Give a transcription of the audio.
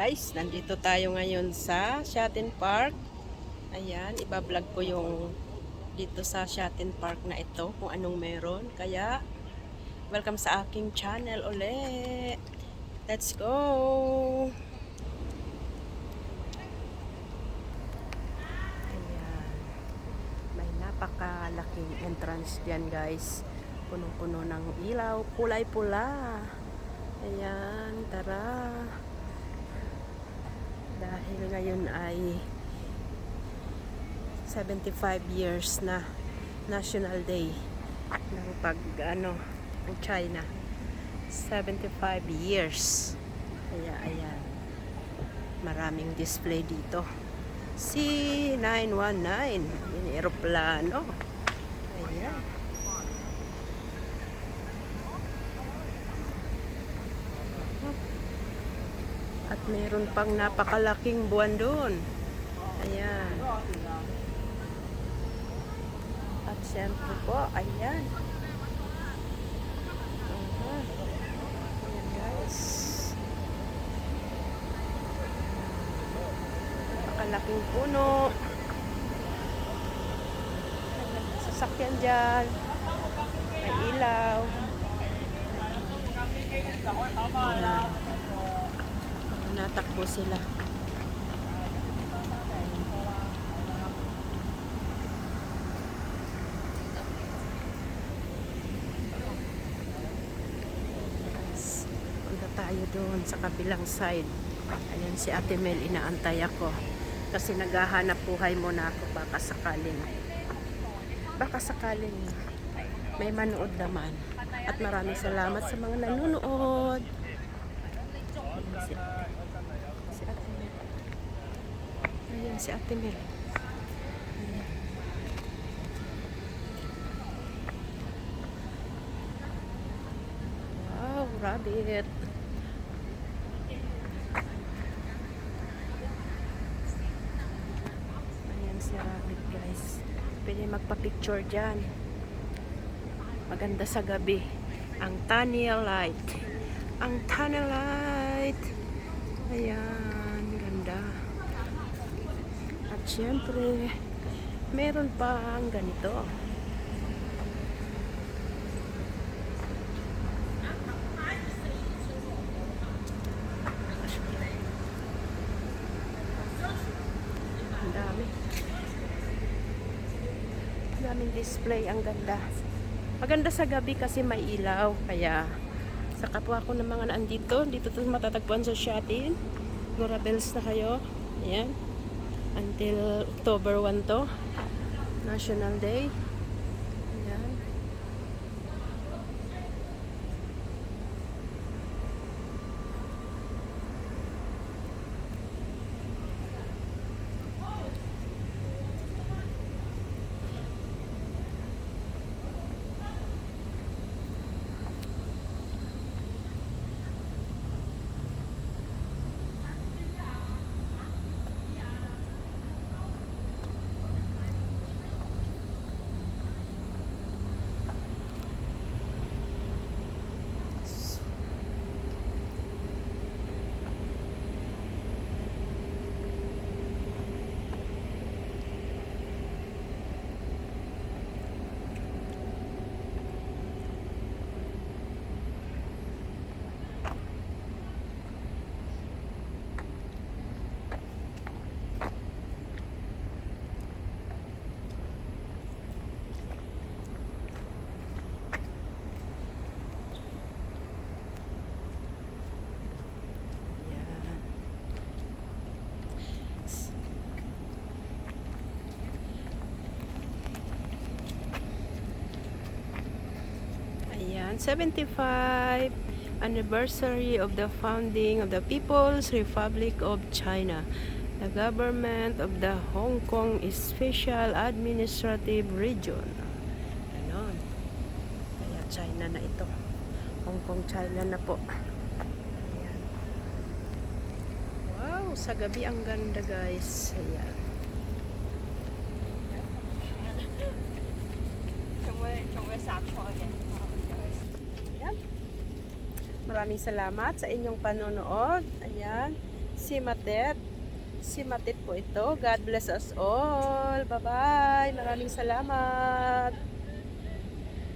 Guys, nandito tayo ngayon sa Shatin Park. Ayan, ibablog ko yung dito sa Shatin Park na ito, kung anong meron. Kaya, welcome sa aking channel ulit. Let's go! Ayan. May napakalaking entrance dyan guys. Punong-puno ng ilaw, kulay pula. Ayan, tara. Dahil ngayon ay 75 years na National Day ng pag ano ng China. 75 years. Kaya ayan. Maraming display dito. C919. Yung aeroplano. Ayan. At mayroon pang napakalaking buwan doon. Ayan. At syempre po, ayan. Ayan guys. Napakalaking puno. Sasakyan dyan. May ilaw. Ayan. Natakbo sila. Punta tayo doon sa kabilang side. Ayan si Ate Mel, inaantay ako. Kasi naghahanap buhay muna ako baka sakaling. Baka sakaling may manood naman. At maraming salamat sa mga nanonood. Ate Mel. Ayan si Ate Mel. Ayan. Wow, rabbit. Ayan si rabbit guys. Pwede magpa-picture dyan. Maganda sa gabi. Ang tunnel light. Ang tunnel light. Ayan. At syempre, meron pa ang ganito. Ang dami. Ang daming display. Ang ganda. Maganda sa gabi kasi may ilaw. Kaya, sa kapwa ko ng mga naandito, dito to matatagpuan sa Shatin. Gora Bells na kayo. Ayan. Until October 1 to. National Day. 175 anniversary of the founding of the People's Republic of China. The government of the Hong Kong is Special Administrative Region. Ganon. Kaya China na ito. Hong Kong, China na po. Ayan. Wow, sa gabi ang ganda guys. Ayan. Maraming salamat sa inyong panonood. Ayan. si Matet. Si Matet po ito. God bless us all. Bye-bye. Maraming salamat.